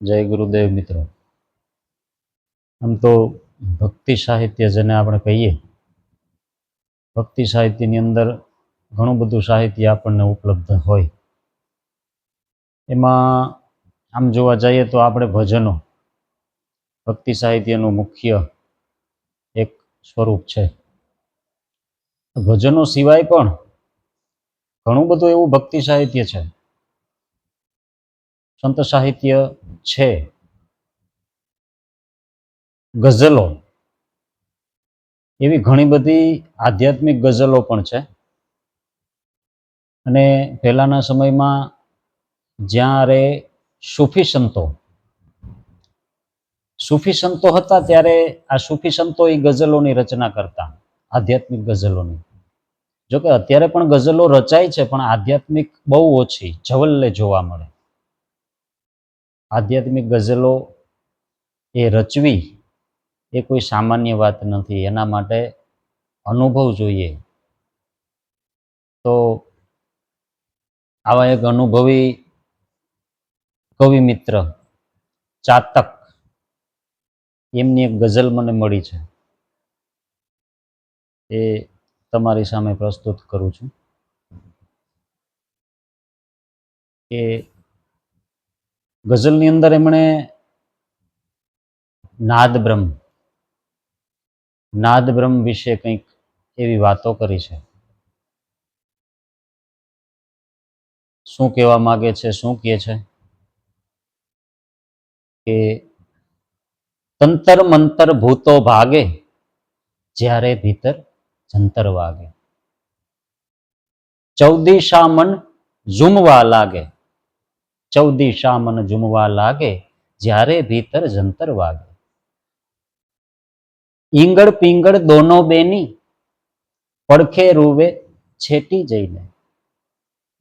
જય ગુરુદેવ મિત્રો. આમ તો ભક્તિ સાહિત્ય જેને આપણે કહીએ, ભક્તિ સાહિત્યની અંદર ઘણું બધું સાહિત્ય આપણને ઉપલબ્ધ હોય. એમાં આમ જોવા જઈએ તો આપણે ભજનો, ભક્તિ સાહિત્યનું મુખ્ય એક સ્વરૂપ છે. ભજનો સિવાય પણ ઘણું બધું એવું ભક્તિ સાહિત્ય છે. સંત સાહિત્ય છે. ગઝલો. એવી ઘણી બધી આધ્યાત્મિક ગઝલો પણ છે. અને પહેલાંના સમયમાં જ્યારે સૂફી સંતો સૂફી સંતો હતા ત્યારે આ સૂફી સંતો એ ગઝલોની રચના કરતા, આધ્યાત્મિક ગઝલોની. જોકે અત્યારે પણ ગઝલો રચાય છે, પણ આધ્યાત્મિક બહુ ઓછી જવલ્લે જોવા મળે. આધ્યાત્મિક ગઝલો એ રચવી એ કોઈ સામાન્ય વાત નથી. એના માટે અનુભવ જોઈએ. તો આવા એક અનુભવી કવિ મિત્ર, ચાતક, એમની એક ગઝલ મને મળી છે. એ તમારી સામે પ્રસ્તુત કરું છું. કે ગઝલની અંદર એમણે નાદ બ્રહ્મ નાદ બ્રહ્મ વિશે કંઈક એવી વાતો કરી છે. શું કહેવા માગે છે, શું કહે છે? કે તંતર મંતર ભૂતો ભાગે, જ્યારે ભીતર જંતર વાગે. ચૌદી શામન ઝૂમવા લાગે ચૌદી શામન ઝૂમવા લાગે, જ્યારે ભીતર જંતર વાગે. ઈંગળ પિંગળ દોનો બેની, પડખે રૂવે છેટી જઈને.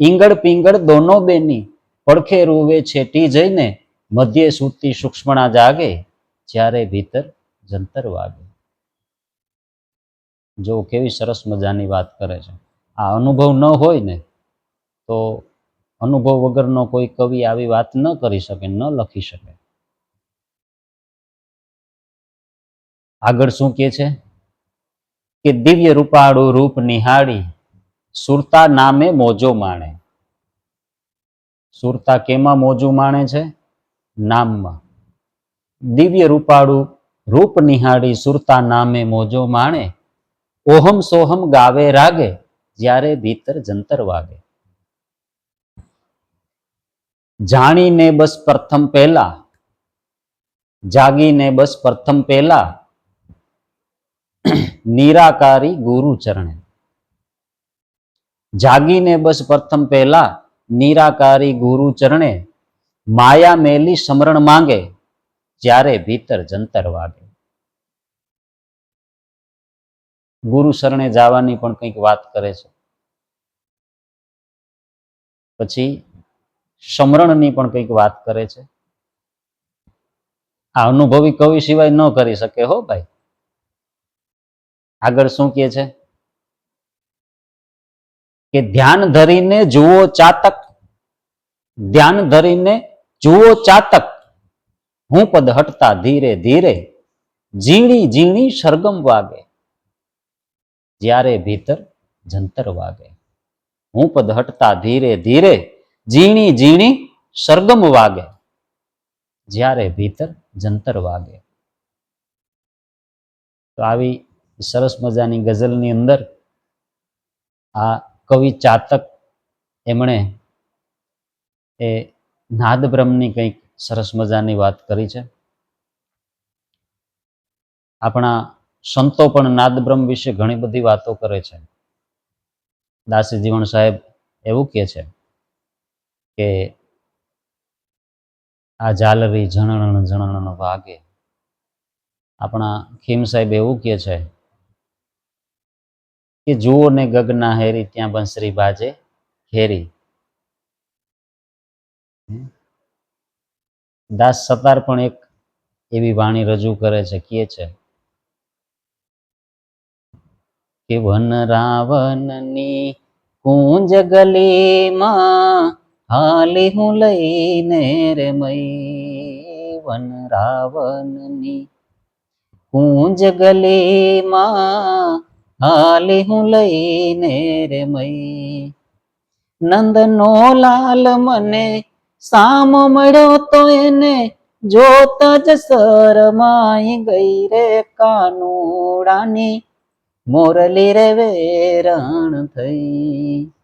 ઈંગળ પિંગળ દોનો બેની, પડખે રૂવે છેટી જઈને, મધ્યે સૂતી સૂક્ષ્મણા જાગે, જ્યારે ભીતર જંતર વાગે. જો કેવી સરસ મજાની વાત કરે છે. આ અનુભવ ન હોય ને, તો અનુભવ વગરનો કોઈ કવિ આવી વાત ન કરી શકે, ન લખી શકે. આગળ શું કહે છે? કે દિવ્ય રૂપાળું રૂપ નિહાળી સુરતા નામે મોજો માણે. સુરતા કેમાં મોજું માણે છે? નામમાં. દિવ્ય રૂપાળું રૂપ નિહાળી સુરતા નામે મોજો માણે. ઓહમ સોહમ ગાવે રાગે, જ્યારે ભીતર જંતર વાગે. જાણીને બસ પ્રથમ પહેલા, જાગીને બસ પ્રથમ પહેલા, નિરાકારી ગુરુ ચરણે. જાગીને બસ પ્રથમ પહેલા, નિરાકારી ગુરુ ચરણે માયા મેલી સમરણ માંગે, જ્યારે ભીતર જંતર વાગે. ગુરુ શરણે જવાની પણ કંઈક વાત કરે છે. પછી સમરણની પણ કંઈક વાત કરે છે. આ અનુભવી કવિ સિવાય ન કરી શકે હો ભાઈ. આગળ શું કહે છે? કે ધ્યાન ધરીને જુઓ ચાતક, ધ્યાન ધરીને જુઓ ચાતક. હું પદ હટતા ધીરે ધીરે ઝીણી ઝીણી સરગમ વાગે. જ્યારે ભીતર જંતર વાગે. હું પદ હટતા ધીરે ધીરે ઝીણી ઝીણી સરગમ વાગે. જ્યારે ભીતર જંતર વાગે. તો આવી સરસ મજાની ગઝલની અંદર આ કવિ ચાતક એમણે એ નાદબ્રહ્મની કંઈક સરસ મજાની વાત કરી છે. આપણા સંતો પણ નાદબ્રહ્મ વિશે ઘણી બધી વાતો કરે છે. દાસી જીવણ સાહેબ એવું કહે છે કે આ ઝાલરી ઝણણ ઝણણ વાગે. આપણા ખીમ સાહેબ એવું કહે છે કે જુઓ ને ગગના હેરી ત્યાં બંસરી બાજે ઘેરી. દાસ સતાર પણ એક એવી વાણી રજૂ કરે છે, કહે છે કે વન રાવણની કુંજ ગલીમાં હાલી હું લઈને રે મઈ વન રાવણની કુંજ ગલીમાં. હાલી હું લઈને રે મય નંદનો લાલ મને સામો મળ્યો તો એને જોત જ શરમાઈ ગઈ રે કાનુડાની. મોરલી રે વેરણ થઈ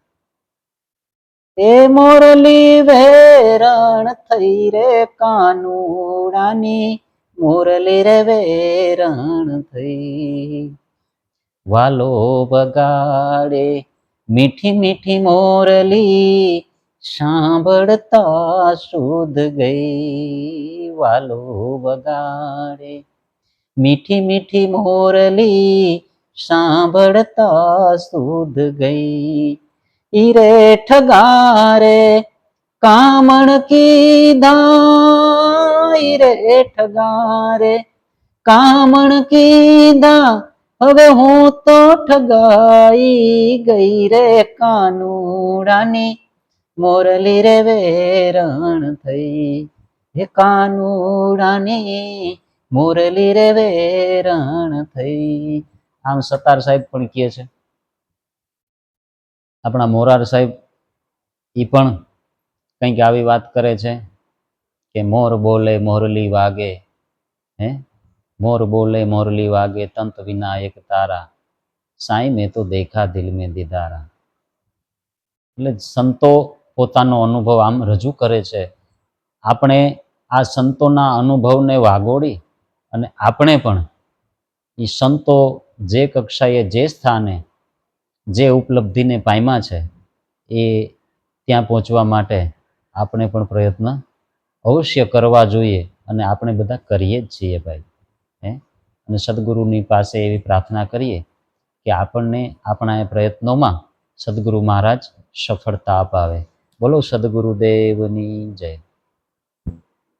એ મોરલી વેરણ થઈ રે કાનુડાની. મોરલી રે વેરણ થઈ. વાલો બગાડે મીઠી મીઠી મોરલી સાંભળતા શુદ્ધ ગઈ. વાલો બગાડે મીઠી મીઠી મોરલી સાંભળતા શુદ્ધ ગઈ. ઈરે ઠગારે કામણ કીધા ઈરે ઠગારે કામણ કીધા હવે હું તો ઠગાઈ ગઈ રે કાનુડાની, મોરલી રે વેરણ થઈ હે કાનુડાની, મોરલી રે વેરણ થઈ. આમ સતાર સાહેબ પણ કહે છે આપણા મોરાર સાહેબ એ પણ કંઈક આવી વાત કરે છે કે મોર બોલે, મોરલી વાગે, હે? મોર બોલે, મોરલી વાગે, તંત વિનાયક તારા. સાંઈ મેં તો દેખા દિલ મેં દીદારા એટલે સંતો પોતાનો અનુભવ આમ રજૂ કરે છે. આપણે આ સંતોના અનુભવને વાગોળી અને આપણે પણ એ સંતો જે કક્ષાએ, જે સ્થાને જે ઉપલબ્ધિને પામ્યા છે, એ ત્યાં પહોંચવા માટે આપણે પણ પ્રયત્ન અવશ્ય કરવા જોઈએ અને આપણે બધા કરીએ જ છીએ ભાઈ, હે? અને સદગુરુની પાસે એવી પ્રાર્થના કરીએ કે આપણને આપણા એ પ્રયત્નોમાં સદગુરુ મહારાજ સફળતા અપાવે. બોલો સદગુરુદેવની જય.